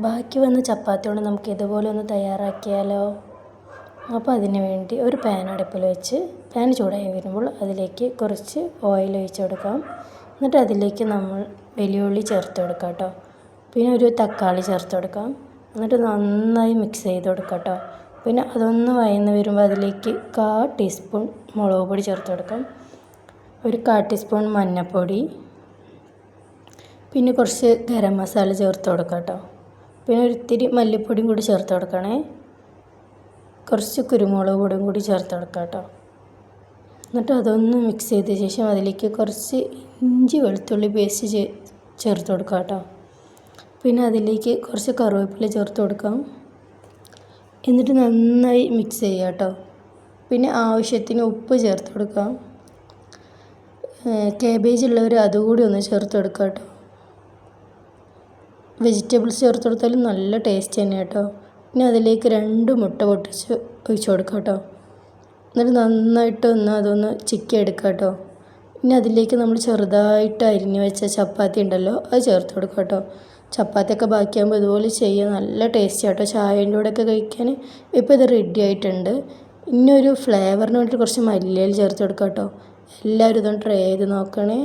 ബാക്കി വന്ന ചപ്പാത്തി കൊണ്ട് നമുക്ക് ഇതുപോലെ ഒന്ന് തയ്യാറാക്കിയാലോ? അപ്പോൾ അതിന് വേണ്ടി ഒരു പാൻ അടുപ്പിൽ വെച്ച് പാൻ ചൂടായി വരുമ്പോൾ അതിലേക്ക് കുറച്ച് ഓയിൽ ഒഴിച്ച് കൊടുക്കാം. എന്നിട്ട് അതിലേക്ക് നമ്മൾ വലിയുള്ളി ചേർത്ത് കൊടുക്കാം കേട്ടോ. പിന്നെ ഒരു തക്കാളി ചേർത്ത് കൊടുക്കാം. എന്നിട്ട് നന്നായി മിക്സ് ചെയ്ത് കൊടുക്കാം കേട്ടോ. പിന്നെ അതൊന്ന് വയന്ന് വരുമ്പോൾ അതിലേക്ക് കാ ടീസ്പൂൺ മുളക് പൊടി ചേർത്ത് കൊടുക്കാം. ഒരു കാ ടീസ്പൂൺ മഞ്ഞൾപ്പൊടി പിന്നെ കുറച്ച് ഗരം മസാല ചേർത്ത് കൊടുക്കാം കേട്ടോ. പിന്നെ ഒരിത്തിരി മല്ലിപ്പൊടിയും കൂടി ചേർത്ത് കൊടുക്കണേ. കുറച്ച് കുരുമുളക് പൊടിയും കൂടി ചേർത്ത് കൊടുക്കാം കേട്ടോ. എന്നിട്ട് അതൊന്ന് മിക്സ് ചെയ്ത ശേഷം അതിലേക്ക് കുറച്ച് ഇഞ്ചി വെളുത്തുള്ളി പേസ്റ്റ് ചേർത്ത് കൊടുക്കാം കേട്ടോ. പിന്നെ അതിലേക്ക് കുറച്ച് കറിവേപ്പില ചേർത്ത് കൊടുക്കാം. എന്നിട്ട് നന്നായി മിക്സ് ചെയ്യുക കേട്ടോ. പിന്നെ ആവശ്യത്തിന് ഉപ്പ് ചേർത്ത് കൊടുക്കാം. കേബേജ് ഉള്ളവർ അതുകൂടി ഒന്ന് ചേർത്ത് കൊടുക്കാം കേട്ടോ. വെജിറ്റബിൾസ് ചേർത്ത് കൊടുത്താലും നല്ല ടേസ്റ്റ് തന്നെ കേട്ടോ. പിന്നെ അതിലേക്ക് രണ്ട് മുട്ട പൊട്ടിച്ച് ഒഴിച്ചു കൊടുക്കാം കേട്ടോ. എന്നിട്ട് നന്നായിട്ട് ഒന്ന് അതൊന്ന് ചിക്കി എടുക്കുക കേട്ടോ. പിന്നെ അതിലേക്ക് നമ്മൾ ചെറുതായിട്ട് അരിഞ്ഞ് വെച്ച ചപ്പാത്തി ഉണ്ടല്ലോ അത് ചേർത്ത് കൊടുക്കുക കേട്ടോ. ചപ്പാത്തിയൊക്കെ ബാക്കിയാകുമ്പോൾ ഇതുപോലെ ചെയ്യുക നല്ല ടേസ്റ്റ് കേട്ടോ ചായന്റെ കൂടെയൊക്കെ കഴിക്കാൻ ഇപ്പോൾ ഇത് റെഡി ആയിട്ടുണ്ട്. ഇനി ഒരു ഫ്ലേവറിന് വേണ്ടിയിട്ട് കുറച്ച് മല്ലിയിൽ ചേർത്ത് കൊടുക്കാം കേട്ടോ. എല്ലാവരും ഇതൊന്ന് ട്രൈ ചെയ്ത് നോക്കണേ.